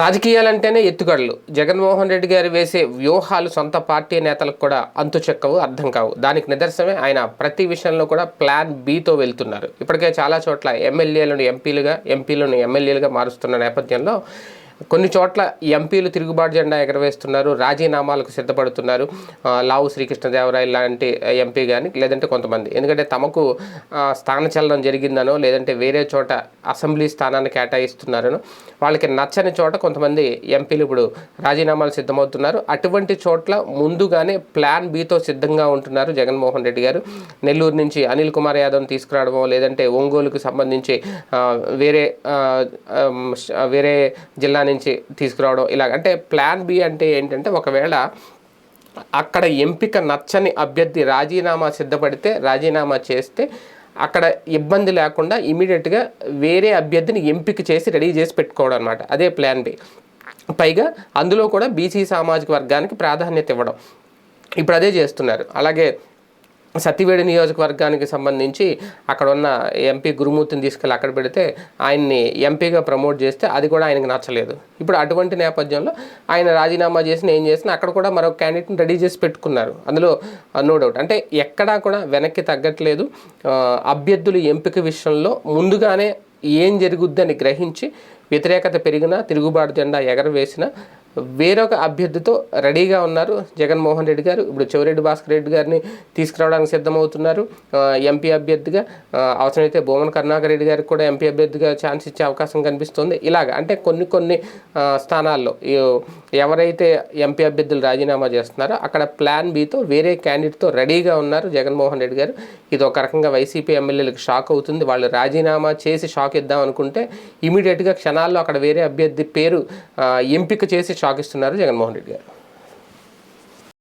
రాజకీయాలంటేనే ఎత్తుగడలు. జగన్మోహన్ రెడ్డి గారు వేసే వ్యూహాలు సొంత పార్టీ నేతలకు కూడా అంతు చెక్కవు అర్థం కావు. దానికి నిదర్శనమే ఆయన ప్రతి విషయంలో కూడా ప్లాన్ బితో వెళ్తున్నారు. ఇప్పటికే చాలా చోట్ల ఎమ్మెల్యేలను ఎంపీలుగా ఎంపీలను ఎమ్మెల్యేలుగా మారుస్తున్న నేపథ్యంలో కొన్ని చోట్ల ఎంపీలు తిరుగుబాటు జెండా ఎగరవేస్తున్నారు రాజీనామాలకు సిద్ధపడుతున్నారు లావు శ్రీకృష్ణదేవరాయ లాంటి ఎంపీ కానీ లేదంటే కొంతమంది. ఎందుకంటే తమకు స్థాన స్థానచలనం జరిగిందనో లేదంటే వేరే చోట అసెంబ్లీ స్థానాన్ని కేటాయిస్తున్నారనో వాళ్ళకి నచ్చని చోట కొంతమంది ఎంపీలు ఇప్పుడు రాజీనామాలు సిద్ధమవుతున్నారు. అటువంటి చోట్ల ముందుగానే ప్లాన్ బితో సిద్ధంగా ఉంటున్నారు జగన్మోహన్ రెడ్డి గారు. నెల్లూరు నుంచి అనిల్ కుమార్ యాదవ్ని తీసుకురావడమో లేదంటే ఒంగోలుకు సంబంధించి వేరే వేరే జిల్లా నుంచి తీసుకురావడం ఇలా అంటే ప్లాన్ బి అంటే ఏంటంటే ఒకవేళ అక్కడ ఎంపిక నచ్చని అభ్యర్థి రాజీనామా సిద్ధపడితే రాజీనామా చేస్తే అక్కడ ఇబ్బంది లేకుండా ఇమీడియట్గా వేరే అభ్యర్థిని ఎంపిక చేసి రెడీ చేసి పెట్టుకోవడం అనమాట అదే ప్లాన్ బి పైగా అందులో కూడా బీసీ సామాజిక వర్గానికి ప్రాధాన్యత ఇవ్వడం. ఇప్పుడు అదే చేస్తున్నారు. అలాగే సత్యవేడి నియోజకవర్గానికి సంబంధించి అక్కడ ఉన్న ఎంపీ గురుమూర్తిని తీసుకెళ్ళి అక్కడ పెడితే ఆయన్ని ఎంపీగా ప్రమోట్ చేస్తే అది కూడా ఆయనకు నచ్చలేదు. ఇప్పుడు అటువంటి నేపథ్యంలో ఆయన రాజీనామా చేసిన ఏం చేసినా అక్కడ కూడా మరొక క్యాండిడేట్ని రెడీ చేసి పెట్టుకున్నారు. అందులో నో డౌట్ అంటే ఎక్కడా కూడా వెనక్కి తగ్గట్లేదు. అభ్యర్థులు ఎంపిక విషయంలో ముందుగానే ఏం జరుగుద్దని గ్రహించి వ్యతిరేకత పెరిగినా తిరుగుబాటు జెండా ఎగరవేసినా వేరొక అభ్యర్థితో రెడీగా ఉన్నారు జగన్మోహన్ రెడ్డి గారు. ఇప్పుడు చెవిరెడ్డి భాస్కర్ రెడ్డి గారిని తీసుకురావడానికి సిద్ధమవుతున్నారు. ఎంపీ అభ్యర్థిగా అవసరమైతే భూమన్ కరుణాకర్ రెడ్డి గారికి కూడా ఎంపీ అభ్యర్థిగా ఛాన్స్ ఇచ్చే అవకాశం కనిపిస్తుంది. ఇలాగ అంటే కొన్ని కొన్ని స్థానాల్లో ఎవరైతే ఎంపీ అభ్యర్థులు రాజీనామా చేస్తున్నారో అక్కడ ప్లాన్ బితో వేరే క్యాండిడేట్తో రెడీగా ఉన్నారు జగన్మోహన్ రెడ్డి గారు. ఇది ఒక రకంగా వైసీపీ ఎమ్మెల్యేలకు షాక్ అవుతుంది. వాళ్ళు రాజీనామా చేసి షాక్ ఇద్దాం అనుకుంటే ఇమీడియట్గా క్షణాల్లో అక్కడ వేరే అభ్యర్థి పేరు ఎంపిక చేసి షాక్ ఇస్తున్నారు జగన్మోహన్ రెడ్డి గారు.